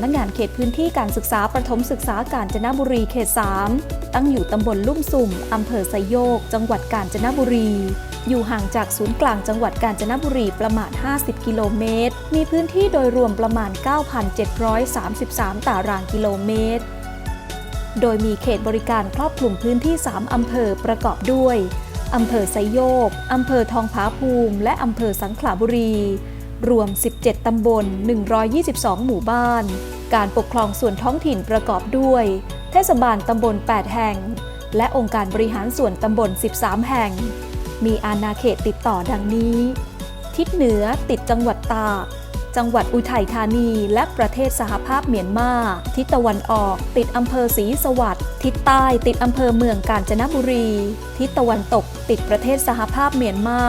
ำนักงานเขตพื้นที่การศึกษาประถมศึกษากาญจนบุรีเขต 3 ตั้งอยู่ตำบลลุ่มสุ่มอำเภอไซโยก จังหวัดกาญจนบุรี อยู่ห่างจากศูนย์กลางจังหวัดกาญจนบุรีประมาณ 50 กิโลเมตร มีพื้นที่โดยรวมประมาณ 9,733 ตารางกิโลเมตร โดยมีเขตบริการครอบคลุมพื้นที่ 3 อำเภอประกอบด้วยอำเภอไซโยก อำเภอทองผาภูมิ และอำเภอสังขละบุรี รวม 17 ตำบล 122 หมู่บ้าน การปกครองส่วนท้องถิ่นประกอบด้วย เทศบาลตำบล 8 แห่ง และองค์การบริหารส่วนตำบล 13 แห่ง มีอาณาเขตติดต่อดังนี้ ทิศเหนือติดจังหวัดตาก จังหวัดอุทัยธานี และประเทศสหภาพเมียนมา ทิศตะวันออก ติดอำเภอศรีสวัสดิ์ทิศใต้ติดอำเภอเมืองกาญจนบุรี ทิศตะวันตก ติดประเทศสหภาพเมียนมา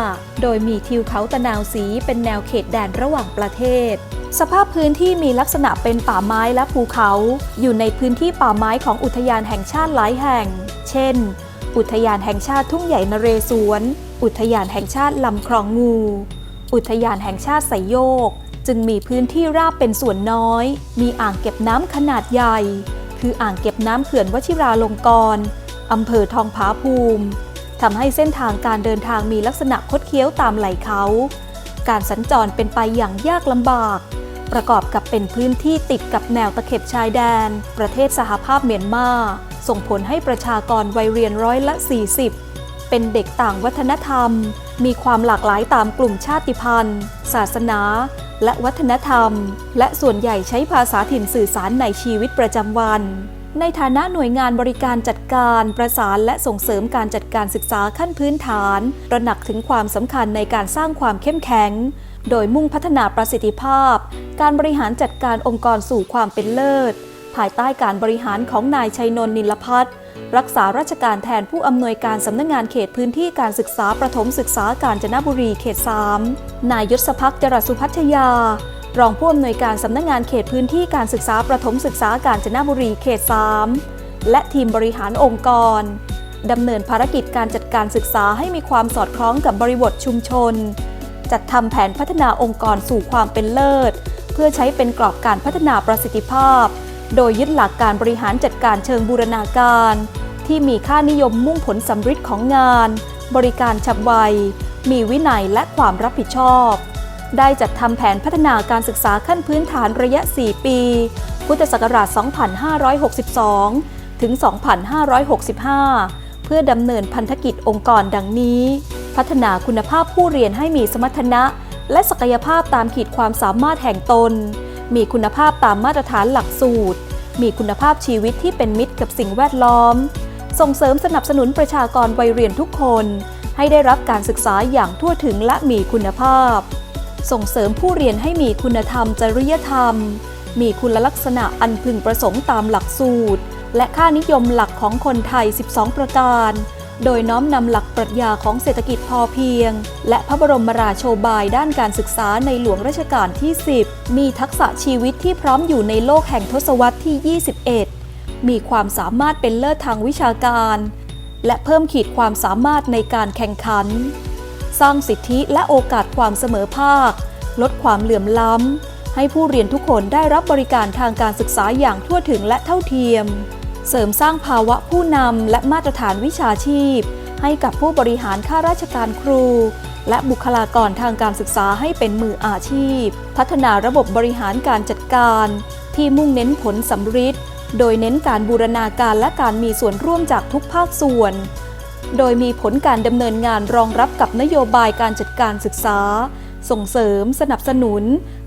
โดยมีทิวเขาตะนาวสีเป็นแนวเขตแดนระหว่างประเทศสภาพพื้นที่มีลักษณะเป็นป่าไม้และภูเขา อยู่ในพื้นที่ป่าไม้ของอุทยานแห่งชาติหลายแห่ง เช่น อุทยานแห่งชาติทุ่งใหญ่นเรศวร อุทยานแห่งชาติลำคลองงู อุทยานแห่งชาติไสยโยก จึงมีพื้นที่ราบเป็นส่วนน้อย มีอ่างเก็บน้ำขนาดใหญ่ คืออ่างเก็บน้ำเขื่อนวชิราลงกรณ์อำเภอทองผาภูมิทำให้เส้นทางการเดินทางมีลักษณะคดเคี้ยวตามไหลเขา การสัญจรเป็นไปอย่างยากลำบาก ประกอบกับเป็นพื้นที่ติดกับแนวตะเข็บชายแดน ประเทศสหภาพเมียนมา ส่งผลให้ประชากรวัยเรียนร้อยละ 40 เป็นเด็กต่างวัฒนธรรม มีความหลากหลายตามกลุ่มชาติพันธุ์ ศาสนา และวัฒนธรรม และส่วนใหญ่ใช้ภาษาถิ่นสื่อสารในชีวิตประจำวัน ในฐานะหน่วยงานบริการจัดการ ประสานและส่งเสริมการจัดการศึกษาขั้นพื้นฐานตระหนักถึงความสำคัญในการสร้างความเข้มแข็ง โดยมุ่งพัฒนาประสิทธิภาพ การบริหารจัดการองค์กรสู่ความเป็นเลิศ ภายใต้การบริหารของนายชัยนนท์นิลพัฒน์ รักษาราชการแทนผู้อำนวยการสำนักงงานเขตพื้นที่การศึกษาประถมศึกษาการจนบุรีเขต 3 นายยศพักจรสุพัชยา รองผู้อำนวยการสำนักงงานเขตพื้นที่การศึกษาประถมศึกษาการจนบุรีเขต 3 และทีมบริหารองค์กรดำเนินภารกิจการจัดการศึกษาให้มีความสอดคล้องกับบริบทชุมชน จัดทำแผนพัฒนาองค์กรสู่ความเป็นเลิศ เพื่อใช้เป็นกรอบการพัฒนาประสิทธิภาพ โดยยึดหลักการบริหารจัดการเชิงบูรณาการ ที่มีค่านิยมมุ่งผลสำฤทธิ์ของงาน บริการฉับไว มีวินัยและความรับผิดชอบ ได้จัดทำแผนพัฒนาการศึกษาขั้นพื้นฐานระยะ 4 ปี พุทธศักราช 2562 ถึง 2565 เพื่อดำเนินพันธกิจองค์กรดังนี้ พัฒนาคุณภาพผู้เรียนให้มีสมรรถนะ และศักยภาพตามขีดความสามารถแห่งตน มีคุณภาพตามมาตรฐานหลักสูตร มีคุณภาพชีวิตที่เป็นมิตรกับสิ่งแวดล้อม ส่งเสริมสนับสนุนประชากรวัยเรียนทุกคน ให้ได้รับการศึกษาอย่างทั่วถึงและมีคุณภาพ ส่งเสริมผู้เรียนให้มีคุณธรรมจริยธรรม มีคุณลักษณะอันพึงประสงค์ตามหลักสูตร และค่านิยมหลักของคนไทย 12 ประการ โดยน้อมนำหลักปรัชญาของเศรษฐกิจพอเพียง และพระบรมราโชบายด้านการศึกษาในหลวงรัชกาลที่ 10 มีทักษะชีวิตที่พร้อมอยู่ในโลกแห่งทศวรรษที่ 21 มีความสามารถเป็นเลิศทางวิชาการ และเพิ่มขีดความสามารถในการแข่งขัน สร้างสิทธิและโอกาสความเสมอภาค ลดความเหลื่อมล้ำให้ผู้เรียนทุกคนได้รับบริการทางการศึกษาอย่างทั่วถึงและเท่าเทียม เสริมสร้างภาวะผู้นำและมาตรฐานวิชาชีพ ให้กับผู้บริหารข้าราชการครู และบุคลากรทางการศึกษาให้เป็นมืออาชีพ พัฒนาระบบบริหารการจัดการ ที่มุ่งเน้นผลสำฤทธิ์โดยเน้นการบูรณาการและการมีส่วนร่วมจากทุกภาคส่วน โดยมีผลการดำเนินงานรองรับกับนโยบายการจัดการศึกษา ส่งเสริม สนับสนุน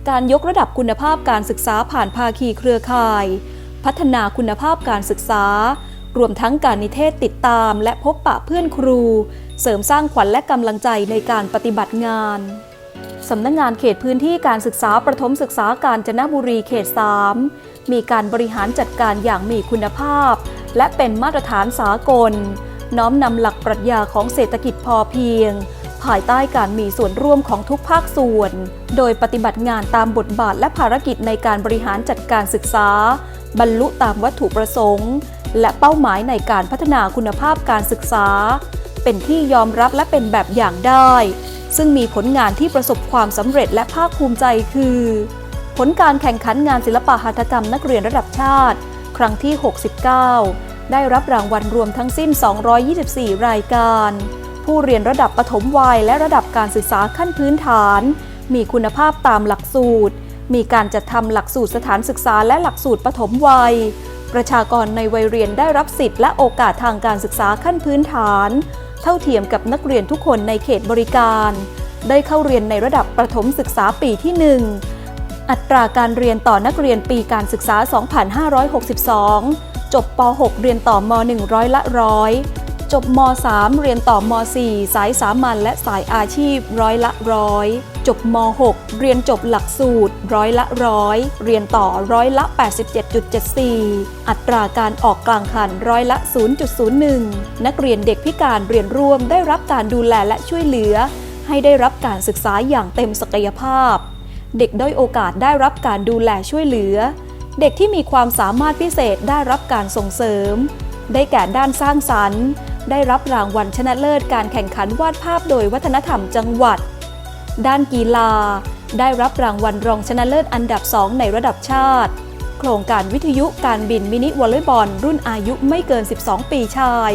การยกระดับคุณภาพการศึกษาผ่านภาคีเครือข่าย พัฒนาคุณภาพการศึกษา รวมทั้งการนิเทศติดตามและพบปะเพื่อนครู เสริมสร้างขวัญและกำลังใจในการปฏิบัติงานสำนักงงานเขตพื้นที่การศึกษาประถมศึกษาการจนบุรีเขต 3 มีการบริหารจัดการอย่างมีคุณภาพ และเป็นมาตรฐานสากล น้อมนำหลักปรัชญาของเศรษฐกิจพอเพียง ภายใต้การมีส่วนร่วมของทุกภาคส่วน โดยปฏิบัติงานตามบทบาทและภารกิจในการบริหารจัดการศึกษา บรรลุตามวัตถุประสงค์ และเป้าหมายในการพัฒนาคุณภาพการศึกษา เป็นที่ยอมรับและเป็นแบบอย่างได้ ซึ่งมีผลงานที่ประสบความสำเร็จและภาคภูมิใจคือ ผลการแข่งขันงานศิลปะหัตถกรรมนักเรียนระดับชาติ ครั้งที่ 69 ได้รับรางวัลรวมทั้งสิ้น 224 รายการ ผู้เรียนระดับปฐมวัยและระดับการศึกษาขั้นพื้นฐาน มีคุณภาพตามหลักสูตร มีการจัดทำหลักสูตรสถานศึกษาและหลักสูตรปฐมวัย ประชากรในวัยเรียนได้รับสิทธิ์และโอกาสทางการศึกษาขั้นพื้นฐาน เท่าเทียมกับนักเรียนทุกคนในเขตบริการ ได้เข้าเรียนในระดับประถมศึกษาปีที่ 1 อัตราการเรียนต่อนักเรียนปีการศึกษา 2562 จบป .6 เรียนต่อม100ละร้อย จบม .3 เรียนต่อม .4 สายสามัญและสายอาชีพร้อยละร้อย จบม .6 เรียนจบหลักสูตรร้อยละร้อย เรียนต่อร้อยละ 87.74 อัตราการออกกลางคันร้อยละ 0.01 นักเรียนเด็กพิการเรียนร่วมได้รับการดูแลและช่วยเหลือ ให้ได้รับการศึกษาอย่างเต็มศักยภาพ เด็กด้อยโอกาสได้รับการดูแลช่วยเหลือ เด็กที่มีความสามารถพิเศษได้รับการส่งเสริม ได้แก่ด้านสร้างสรรค์ ได้รับรางวัลชนะเลิศการแข่งขันวาดภาพโดยวัฒนธรรมจังหวัด ด้านกีฬา ได้รับรางวัลรองชนะเลิศอันดับ2ในระดับชาติ โครงการวิทยุการบินมินิวอลเลย์บอลรุ่นอายุไม่เกิน 12 ปีชาย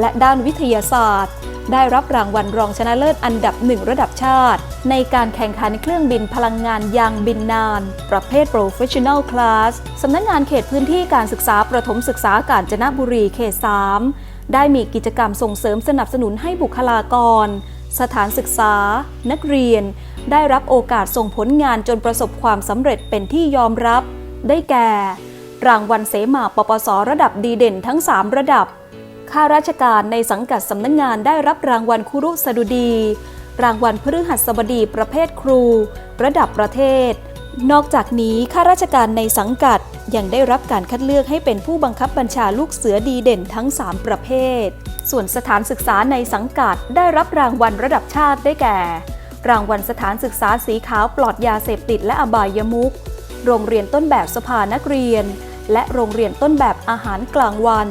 และด้านวิทยาศาสตร์ ได้รับรางวัลรองชนะเลิศอันดับหนึ่งระดับชาติ ในการแข่งขันเครื่องบินพลังงานยางบินนาน ประเภท Professional Class สำนักงานเขตพื้นที่การศึกษาประถมศึกษากาญจนบุรีเขต 3 ได้มีกิจกรรมส่งเสริมสนับสนุนให้บุคลากร สถานศึกษา นักเรียน ได้รับโอกาสส่งผลงานจนประสบความสำเร็จเป็นที่ยอมรับ ได้แก่ รางวัลเสมาปปสระดับดีเด่นทั้ง 3 ระดับข้าราชการในสังกัดสำนักงงานได้รับรางวัลคุรุสดุดี รางวัลพฤหัสบดีประเภทครู ระดับประเทศ นอกจากนี้ข้าราชการในสังกัด ยังได้รับการคัดเลือกให้เป็นผู้บังคับบัญชาลูกเสือดีเด่นทั้ง 3 ประเภท ส่วนสถานศึกษาในสังกัดได้รับรางวัลระดับชาติได้แก่ รางวัลสถานศึกษาสีขาวปลอดยาเสพติดและอบายมุขโรงเรียนต้นแบบสภานักเรียน และโรงเรียนต้นแบบอาหารกลางวัน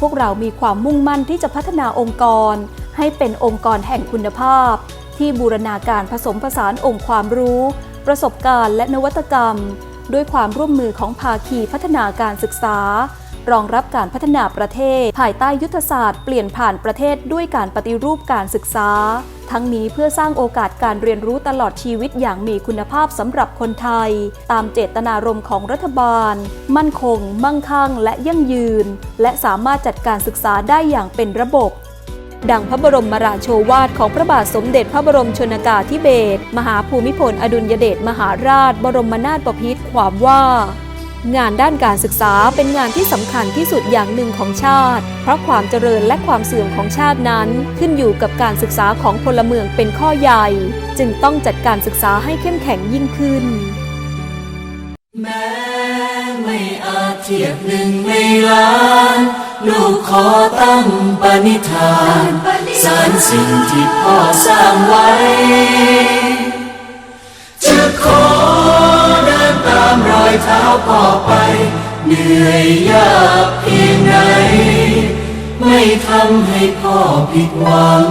พวกเรามีความมุ่งมั่นที่จะพัฒนาองค์กร ให้เป็นองค์กรแห่งคุณภาพ ที่บูรณาการผสมผสานองค์ความรู้ ประสบการณ์และนวัตกรรม ด้วยความร่วมมือของภาคีพัฒนาการศึกษา รองรับการพัฒนาประเทศ ภายใต้ยุทธศาสตร์เปลี่ยนผ่านประเทศด้วยการปฏิรูปการศึกษา ทั้งนี้เพื่อสร้างโอกาสการเรียนรู้ตลอดชีวิตอย่างมีคุณภาพสำหรับคนไทย ตามเจตนารมณ์ของรัฐบาล มั่นคง มั่งคั่ง และยั่งยืน และสามารถจัดการศึกษาได้อย่างเป็นระบบ ดังพระบรมราโชวาทของพระบาทสมเด็จพระบรมชนากาธิเบศรมหาภูมิพลอดุลยเดชมหาราช บรมนาถบพิตรความว่า งานด้านการศึกษาเป็นงานที่สำคัญที่สุดอย่างหนึ่งของชาติ เพราะความเจริญและความเสื่อมของชาตินั้น ขึ้นอยู่กับการศึกษาของพลเมืองเป็นข้อใหญ่ จึงต้องจัดการศึกษาให้เข้มแข็งยิ่งขึ้นแม้ไม่อาจเทียบหนึ่งในล้าน ลูกขอตั้งปณิธาน สารสิ่งที่พ่อสร้างไว้ จะขอเดินตามรอยเท้าพ่อไป เหนื่อยยากเพียงไหน ไม่ทำให้พ่อผิดหวัง